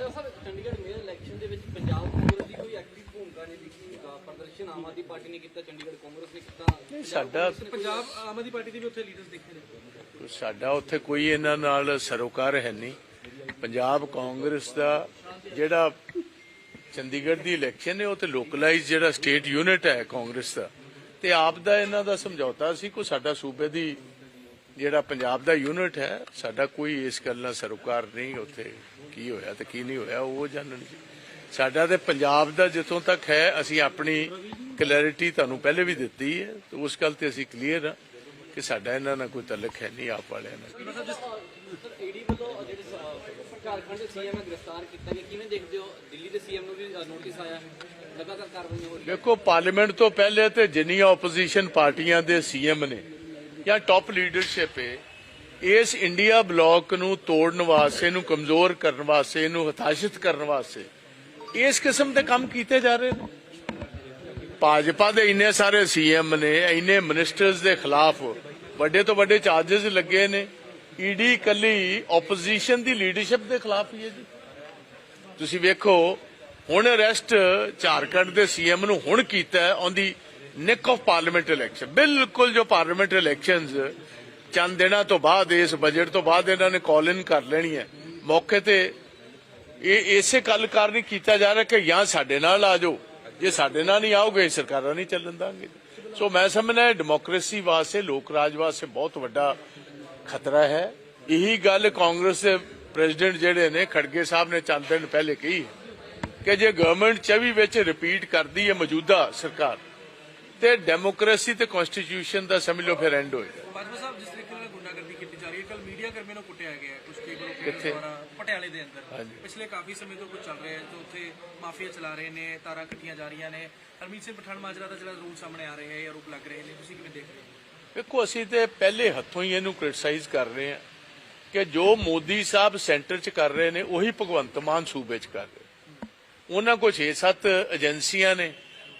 Bajwa Sahib Chandigarh mayor election ਦੇ ਵਿੱਚ ਪੰਜਾਬ ਕਾਂਗਰਸ ਦੀ ਕੋਈ ਐਕਟਿਵ ਭੂਮਿਕਾ ਨਹੀਂ ਦਿਖੀ ਅ, ਪ੍ਰਦਰਸ਼ਨ ਆਮ ਆਦਮੀ ਪਾਰਟੀ ਨੇ ਕੀਤਾ ਚੰਡੀਗੜ੍ਹ ਕਾਂਗਰਸ ਨੇ ਕੀਤਾ। ਸਾਡਾ ਪੰਜਾਬ ਆਮ ਆਦਮੀ ਪਾਰਟੀ ਦੇ ਵੀ ਉੱਥੇ ਲੀਡਰਸ ਦੇਖੇ ਨੇ। ਸਾਡਾ ਉੱਥੇ ਕੋਈ ਇਹਨਾਂ ਨਾਲ ਸਰੋਕਾਰ ਹੈ ਨਹੀਂ। ਪੰਜਾਬ ਕਾਂਗਰਸ ਦਾ ਜਿਹੜਾ ਚੰਡੀਗੜ੍ਹ ਦੀ ਇਲੈਕਸ਼ਨ ਹੈ ਉਹ ਤੇ ਲੋਕਲਾਈਜ਼ ਜਿਹੜਾ ਸਟੇਟ ਯੂਨਿਟ ਹੈ ਕਾਂਗਰਸ ਦਾ। ਤੇ ਆਪ ਦਾ ਇਹਨਾਂ ਦਾ ਸਮਝੌਤਾ ਸੀ ਕੋਈ ਸਾਡਾ ਸੂਬੇ ਦੀ ਜਿਹੜਾ ਪੰਜਾਬ ਦਾ ਯੂਨਿਟ ਹੈ ਸਾਡਾ ਕੋਈ ਇਸ ਗੱਲ ਨਾਲ ਸਰੋਕਾਰ ਨਹੀਂ ਉੱਥੇ ਕੀ ਹੋਇਆ ਤੇ ਕੀ ਨਹੀਂ ਹੋਇਆ ਉਹ ਜਾਣਨ ਸਾਡਾ ਤੇ ਪੰਜਾਬ ਦਾ ਜਿੱਥੋਂ ਤੱਕ ਹੈ ਅਸੀਂ ਆਪਣੀ ਕਲੈਰਿਟੀ ਤੁਹਾਨੂੰ ਪਹਿਲੇ ਵੀ ਦਿੱਤੀ ਹੈ ਤੇ ਉਸ ਗੱਲ ਤੇ ਅਸੀਂ ਕਲੀਅਰ ਹਾਂ ਕਿ ਸਾਡਾ ਇਹਨਾਂ ਨਾਲ ਕੋਈ ਤਲਕ ਹੈ ਨਹੀਂ ਆਪ ਵਾਲਿਆਂ ਨਾਲ। ਸਰ ਈਡੀ ਵੱਲੋਂ ਜਿਹੜੇ ਸ- ਝਾਰਖੰਡ ਦੇ ਸੀਐਮ ਨੂੰ ਗ੍ਰਿਫਤਾਰ ਕੀਤਾ ਗਿਆ ਕਿਵੇਂ ਦੇਖਦੇ ਹੋ? ਦਿੱਲੀ ਦੇ ਸੀਐਮ ਨੂੰ ਵੀ ਨੋਟਿਸ ਆਇਆ ਹੈ ਲਗਾਤਾਰ ਕਾਰਵਾਈਆਂ ਹੋ ਰਹੀਆਂ। ਦੇਖੋ ਪਾਰਲੀਮੈਂਟ ਤੋਂ ਪਹਿਲੇ ਤੇ ਜਿੰਨੀਆਂ ਆਪੋਜੀਸ਼ਨ ਪਾਰਟੀਆਂ ਦੇ ਸੀਐਮ ਨੇ ਜਾਂ ਟੌਪ ਲੀਡਰਸ਼ਿਪ ਹੈ ਇਸ ਇੰਡੀਆ ਬਲੌਕ ਨੂੰ ਤੋੜਨ ਵਾਸਤੇ ਨੂੰ ਕਮਜ਼ੋਰ ਕਰਨ ਵਾਸਤੇ, ਇਹਨੂੰ ਹਤਾਸ਼ਿਤ ਕਰਨ ਵਾਸਤੇ, ਇਸ ਕਿਸਮ ਦੇ ਕੰਮ ਕੀਤੇ ਜਾ ਰਹੇ ਨੇ? ਭਾਜਪਾ ਦੇ ਇੰਨੇ ਸਾਰੇ ਸੀਐਮ ਨੇ, ਇੰਨੇ ਮਿਨਿਸਟਰਸ ਦੇ ਖਿਲਾਫ ਵੱਡੇ ਤੋਂ ਵੱਡੇ ਚਾਰजेस ਲੱਗੇ ਨੇ। ਈਡੀ ਕੱਲੀ ਆਪੋਜੀਸ਼ਨ ਦੀ ਲੀਡਰਸ਼ਿਪ ਦੇ ਖਿਲਾਫ ਹੀ ਹੈ ਜੀ। ਤੁਸੀਂ ਵੇਖੋ, ਹੁਣ ਅਰੈਸਟ ਝਾਰਖੰਡ ਦੇ ਸੀਐਮ ਨੂੰ ਹੁਣ ਕੀਤਾ ਹੈ ਔਨ ਦੀ ਨਿਕ ਆਫ ਪਾਰਲੀਮੈਂਟ ਇਲੈਕਸ਼ਨ। ਬਿਲਕੁਲ ਜੋ ਪਾਰਲੀਮੈਂਟ ਇਲੈਕਸ਼ਨਸ ਚੰਦ ਦਿਨਾਂ ਤੋਂ ਬਾਅਦ, ਇਸ ਬਜਟ ਤੋਂ ਬਾਅਦ ਇਹਨਾਂ ਨੇ ਕਾਲ ਇਨ ਕਰ ਲੈਣੀ ਹੈ। ਮੌਕੇ ਤੇ ਇਹ ਇਸੇ ਗੱਲ ਕਾਰਨ ਕੀਤਾ ਜਾ ਰਿਹਾ ਕਿ ਜਾਂ ਸਾਡੇ ਨਾਲ ਆ ਜਾਓ। ਜੇ ਸਾਡੇ ਨਾਲ ਨਹੀਂ ਆਓਗੇ, ਸਰਕਾਰਾਂ ਨਹੀਂ ਚੱਲਣ ਦਾਂਗੇ ਸੋ ਮੈਂ ਸਮਝਦਾ ਡੈਮੋਕ੍ਰੇਸੀ ਵਾਸਤੇ, ਲੋਕ ਰਾਜ ਵਾਸਤੇ ਬਹੁਤ ਵੱਡਾ ਖਤਰਾ ਹੈ। ਇਹੀ ਗੱਲ ਕਾਂਗਰਸ ਦੇ ਪ੍ਰੈਜ਼ੀਡੈਂਟ ਜਿਹੜੇ ਨੇ, ਖੜਗੇ ਸਾਹਿਬ ਨੇ ਚੰਦ ਦਿਨ ਪਹਿਲੇ ਕਹੀ ਕਿ ਜੇ ਗਵਰਨਮੈਂਟ 24 ਵਿੱਚ ਰਿਪੀਟ ਕਰਦੀ ਹੈ ਮੌਜੂਦਾ ਸਰਕਾਰ ਤੇ ਡੈਮੋਕ੍ਰੇਸੀ ਤੇ ਕਨਸਟੀਟਿਊਸ਼ਨ ਦਾ ਸਮਝ ਲਓ ਫਿਰ ਐਂਡ ਹੋਏਗਾ। ਬਾਜਵਾ ਸਾਹਿਬ ਜਿਸ ਤਰੀਕੇ ਨਾਲ ਗੁੰਡਾਗਰਦੀ ਕੀਤੀ ਜਾ ਰਹੀ ਹੈ ਕੱਲ ਮੀਡੀਆ ਕਰਮੀ ਨੂੰ ਕੁੱਟਿਆ ਗਿਆ ਹੈ ਕੁਝ ਕੇਬਲ ਕਿੱਥੇ? ਦੁਆਰਾ ਪਟਿਆਲੇ ਦੇ ਅੰਦਰ। ਹਾਂਜੀ। ਪਿਛਲੇ ਕਾਫੀ ਸਮੇਂ ਤੋਂ ਕੁਝ ਚੱਲ ਰਿਹਾ ਹੈ ਜੋ ਉੱਥੇ ਮਾਫੀਆ ਚਲਾ ਰਹੇ ਨੇ ਤਾਰਾਂ ਕੱਟੀਆਂ ਜਾ ਰਹੀਆਂ ਨੇ। ਹਰਮੀਤ ਸਿੰਘ ਪਠਾਨ ਮਾਜਰਾ ਦਾ ਜਿਹੜਾ ਰੂਲ ਸਾਹਮਣੇ ਆ ਰਹੇ ਹੈ ਆਰੋਪ ਲੱਗ ਰਹੇ ਨੇ ਤੁਸੀਂ ਕਿਵੇਂ ਦੇਖ ਰਹੇ ਹੋ? ਵੇਖੋ ਅਸੀਂ ਤੇ ਪਹਿਲੇ ਹੱਥੋਂ ਹੀ ਇਹਨੂੰ ਕ੍ਰਿਟਿਸਾਈਜ਼ ਕਰ ਰਹੇ ਹਾਂ ਕਿ ਜੋ ਮੋਦੀ ਸਾਹਿਬ ਸੈਂਟਰ 'ਚ ਕਰ ਰਹੇ ਨੇ ਉਹੀ ਭਗਵੰਤ ਮਾਨ ਸੂਬੇ 'ਚ ਕਰ ਰਹੇ ਉਹਨਾਂ ਕੋਲ 6-7 ਏਜੰਸੀਆਂ ਨੇ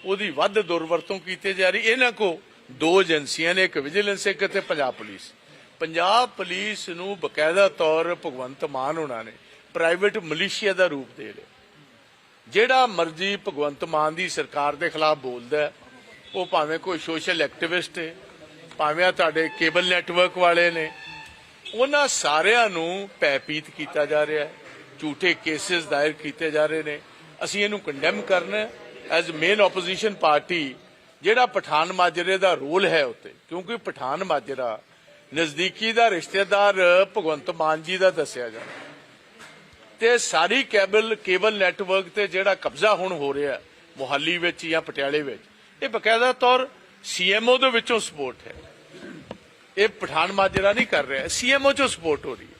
ਉਹਦੀ ਵੱਧ ਦੁਰਵਰਤੋਂ ਕੀਤੀ ਜਾ ਰਹੀ, ਇਹਨਾਂ ਕੋ ਦੋ ਏਜੰਸੀਆਂ ਨੇ, ਇੱਕ ਵਿਜੀਲੈਂਸ, ਇੱਕ ਤੇ ਪੰਜਾਬ ਪੁਲਿਸ। ਪੰਜਾਬ ਪੁਲਿਸ ਨੂੰ ਬਕਾਇਦਾ ਤੌਰ ਭਗਵੰਤ ਮਾਨ ਹੋਣਾ ਨੇ, ਪ੍ਰਾਈਵੇਟ ਮਲੀਸ਼ੀਆ ਦਾ ਰੂਪ ਦੇ ਲਿਆ। ਜਿਹੜਾ ਮਰਜ਼ੀ ਭਗਵੰਤ ਮਾਨ ਦੀ ਸਰਕਾਰ ਦੇ ਖਿਲਾਫ ਬੋਲਦਾ ਉਹ ਭਾਵੇਂ ਕੋਈ ਸੋਸ਼ਲ ਐਕਟਿਵਿਸਟ ਹੈ, ਭਾਵੇਂ ਆ ਤੁਹਾਡੇ ਕੇਬਲ ਨੈਟਵਰਕ ਵਾਲੇ ਨੇ, ਉਹਨਾਂ ਸਾਰਿਆਂ ਨੂੰ ਭੈਪੀਤ ਕੀਤਾ ਜਾ ਰਿਹਾ ਹੈ, ਝੂਠੇ ਕੇਸਿਸ ਦਾਇਰ ਕੀਤੇ ਜਾ ਰਹੇ ਨੇ। ਅਸੀਂ ਇਹਨੂੰ ਕੰਡੈਮ ਕਰਨਾ ਐਜ਼ ਮੇਨ ਆਪੋਜੀਸ਼ਨ ਪਾਰਟੀ ਜਿਹੜਾ ਪਠਾਨ ਮਾਜਰੇ ਦਾ ਰੋਲ ਹੈ ਉੱਤੇ ਕਿਉਂਕਿ ਪਠਾਨ ਮਾਜਰਾ ਨਜ਼ਦੀਕੀ ਦਾ ਰਿਸ਼ਤੇਦਾਰ ਭਗਵੰਤ ਮਾਨ ਜੀ ਦਾ ਦੱਸਿਆ ਜਾਂਦਾ ਤੇ ਸਾਰੀ ਕੇਬਲ ਕੇਬਲ ਨੈਟਵਰਕ ਤੇ ਜਿਹੜਾ ਕਬਜ਼ਾ ਹੁਣ ਹੋ ਰਿਹਾ ਹੈ, ਮੁਹਾਲੀ ਵਿੱਚ ਜਾਂ ਪਟਿਆਲੇ ਵਿੱਚ ਇਹ ਬਕਾਇਦਾ ਤੌਰ ਸੀਐਮਓ ਦੇ ਵਿੱਚੋਂ ਸਪੋਰਟ ਹੈ। ਇਹ ਪਠਾਨ ਮਾਜਰਾ ਨਹੀਂ ਕਰ ਰਿਹਾ ਸੀਐਮਓ ਚੋਂ ਸਪੋਰਟ ਹੋ ਰਹੀ ਹੈ।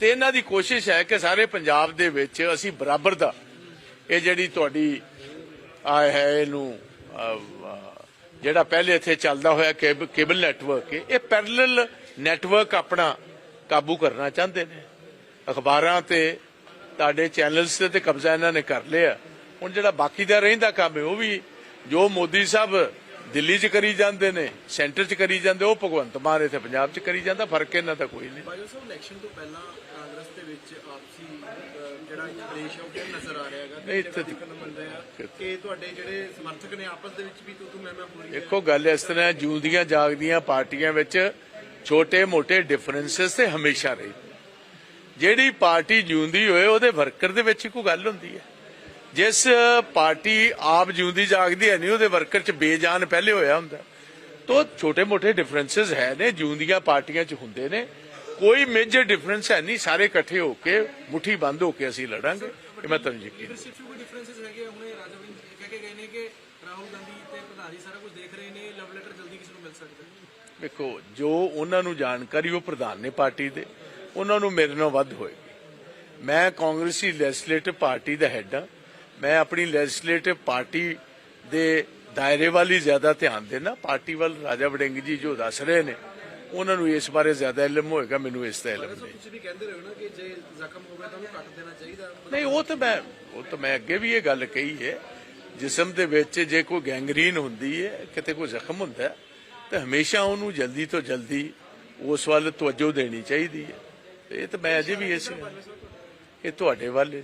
ਤੇ ਇਹਨਾਂ ਦੀ ਕੋਸ਼ਿਸ਼ ਹੈ ਕਿ ਸਾਰੇ ਪੰਜਾਬ ਦੇ ਵਿੱਚ ਅਸੀਂ ਬਰਾਬਰ ਦਾ ਇਹ ਜਿਹੜੀ ਤੁਹਾਡੀ ਆ ਹੈ ਇਹਨੂੰ ਜਿਹੜਾ ਪਹਿਲੇ ਇੱਥੇ ਚੱਲਦਾ ਹੋਇਆ ਕੇਬਲ ਨੈਟਵਰਕ ਇਹ ਪੈਰਲਲ ਨੈਟਵਰਕ ਆਪਣਾ ਕਾਬੂ ਕਰਨਾ ਚਾਹੁੰਦੇ ਨੇ। ਅਖਬਾਰਾਂ ਤੇ, ਤੁਹਾਡੇ ਚੈਨਲਸ ਤੇ ਤੇ ਕਬਜ਼ਾ ਇਹਨਾਂ ਨੇ ਕਰ ਲਿਆ। ਹੁਣ ਜਿਹੜਾ ਬਾਕੀ ਦਾ ਰਹਿੰਦਾ ਕੰਮ ਹੈ, ਉਹ ਵੀ ਜੋ ਮੋਦੀ ਸਾਹਿਬ ਦਿੱਲੀ 'ਚ ਕਰੀ ਜਾਂਦੇ ਨੇ ਸੈਂਟਰ 'ਚ ਕਰੀ ਜਾਂਦੇ ਉਹ ਭਗਵੰਤ ਮਾਨ ਇੱਥੇ ਪੰਜਾਬ 'ਚ ਕਰੀ ਜਾਂਦਾ ਫ਼ਰਕ ਇਹਨਾਂ ਦਾ ਕੋਈ ਨਹੀਂ। ਬਾਜਵਾ ਸਾਹਿਬ ਇਲੈਕਸ਼ਨ ਤੋਂ ਪਹਿਲਾਂ ਕਾਂਗਰਸ ਦੇ ਵਿੱਚ ਆਪਸੀ ਜਿਹੜਾ ਕਲੇਸ਼ ਹੈ ਉਹ ਕਿਵੇਂ ਨਜ਼ਰ ਆ ਰਿਹਾ ਹੈਗਾ? ਇੱਥੇ ਦੇਖਣ ਨੂੰ ਮਿਲ ਰਿਹਾ? ਕਿ ਤੁਹਾਡੇ ਜਿਹੜੇ ਸਮਰਥਕ ਨੇ ਆਪਸ ਦੇ ਵਿੱਚ ਵੀ ਤੂੰ ਤੂੰ ਮੈਂ ਮੈਂ ਹੋ ਰਹੀ ਹੈ ਦੇਖੋ ਗੱਲ ਇਸ ਤਰ੍ਹਾਂ ਹੈ, ਜਿਉਂਦੀਆਂ ਜਾਗਦੀਆਂ ਪਾਰਟੀਆਂ ਵਿੱਚ ਛੋਟੇ-ਮੋਟੇ ਡਿਫਰੈਂਸਸ ਤੇ ਹਮੇਸ਼ਾ ਰਹੀ। ਜਿਹੜੀ ਪਾਰਟੀ ਜਿਉਂਦੀ ਹੋਏ ਉਹਦੇ ਵਰਕਰ ਦੇ ਵਿੱਚ ਹੀ ਕੋਈ ਗੱਲ ਹੁੰਦੀ ਹੈ। ਜਿਸ ਪਾਰਟੀ ਆਪ ਜਿਉਂਦੀ ਜਾਗਦੀ ਹੈ ਨਹੀਂ ਉਹਦੇ ਵਰਕਰ 'ਚ ਬੇਜਾਨ ਪਹਿਲੇ ਹੋਇਆ ਹੁੰਦਾ। ਤੋ ਛੋਟੇ-ਮੋਟੇ ਡਿਫਰੈਂਸਸ ਹੈ ਨੇ ਜਿਉਂਦੀਆਂ ਪਾਰਟੀਆਂ 'ਚ ਹੁੰਦੇ ਨੇ। ਕੋਈ ਮੇਜਰ ਡਿਫਰੈਂਸ ਹੈ ਨਹੀਂ ਸਾਰੇ ਇਕੱਠੇ ਹੋ ਕੇ ਮੁਠੀ ਬੰਦ ਹੋ ਕੇ ਅਸੀਂ ਲੜਾਂਗੇ। ਇਹ ਮੈਂ ਤੁਹਾਨੂੰ ਯਕੀਨ ਲੀਡਰਸ਼ਿਪ 'ਚ ਕੋਈ ਡਿਫਰੈਂਸਸ ਹੈਗੇ ਆ? ਹੁਣੇ ਰਾਜਾ ਵੜਿੰਗ ਕਹਿ ਕੇ ਗਏ ਨੇ ਕਿ ਰਾਹੁਲ ਗਾਂਧੀ ਤੇ ਪ੍ਰਧਾਨ ਜੀ ਸਾਰਾ ਕੁਝ ਦੇਖ ਰਹੇ ਨੇ ਲਵ ਲੈਟਰ ਜਲਦੀ ਕਿਸੇ ਨੂੰ ਮਿਲ ਸਕਦਾ ਹੈ। ਵੇਖੋ ਜੋ ਉਹਨਾਂ ਨੂੰ ਜਾਣਕਾਰੀ ਉਹ ਪ੍ਰਧਾਨ ਨੇ ਪਾਰਟੀ ਦੇ। ਉਹਨਾਂ ਨੂੰ ਮੇਰੇ ਨਾਲ ਵੱਧ ਹੋਏਗੀ। ਮੈਂ ਕਾਂਗਰਸੀ ਲੈਜਿਸਲੇਟਿਵ ਪਾਰਟੀ ਦਾ ਹੈਡ ਹਾਂ। ਮੈਂ ਆਪਣੀ ਲੈਜਿਸਲੇਟਿਵ ਪਾਰਟੀ ਦੇ ਦਾਇਰੇ ਵੱਲ ਜ਼ਿਆਦਾ ਧਿਆਨ ਦੇਣਾ। ਪਾਰਟੀ ਵੱਲ ਰਾਜਾ ਵੜਿੰਗ ਜੀ ਜੋ ਦੱਸ ਰਹੇ ਨੇ ਉਹਨਾਂ ਨੂੰ ਇਸ ਬਾਰੇ ਜ਼ਿਆਦਾ ਇਲਮ ਹੋਏਗਾ ਮੈਨੂੰ ਇਸ ਦਾ ਇਲਮ ਨਹੀਂ। ਤੁਸੀਂ ਵੀ ਕਹਿੰਦੇ ਰਹੇ ਹੋ ਨਾ ਕਿ ਜੇ ਜ਼ਖਮ ਹੋਵੇ ਤਾਂ ਉਹਨੂੰ ਕੱਟ ਦੇਣਾ ਚਾਹੀਦਾ। ਨਹੀਂ ਉਹ ਤਾਂ ਮੈਂ ਉਹ ਤਾਂ ਮੈਂ ਅੱਗੇ ਵੀ ਇਹ ਗੱਲ ਕਹੀ ਹੈ ਜਿਸਮ ਦੇ ਵਿੱਚ ਜੇ ਕੋਈ ਗੈਂਗਰੀਨ ਹੁੰਦੀ ਹੈ ਕਿਤੇ ਕੋਈ ਜ਼ਖਮ ਹੁੰਦਾ ਹੈ, ਤਾਂ ਹਮੇਸ਼ਾ ਉਹਨੂੰ ਜਲਦੀ ਤੋਂ ਜਲਦੀ ਉਸ ਵੱਲ ਤਵੱਜੋ ਦੇਣੀ ਚਾਹੀਦੀ ਹੈ। ਇਹ ਤਾਂ ਮੈਂ ਅਜੇ ਵੀ ਇਸ ਇਹ ਤੁਹਾਡੇ ਵੱਲ ਹੈ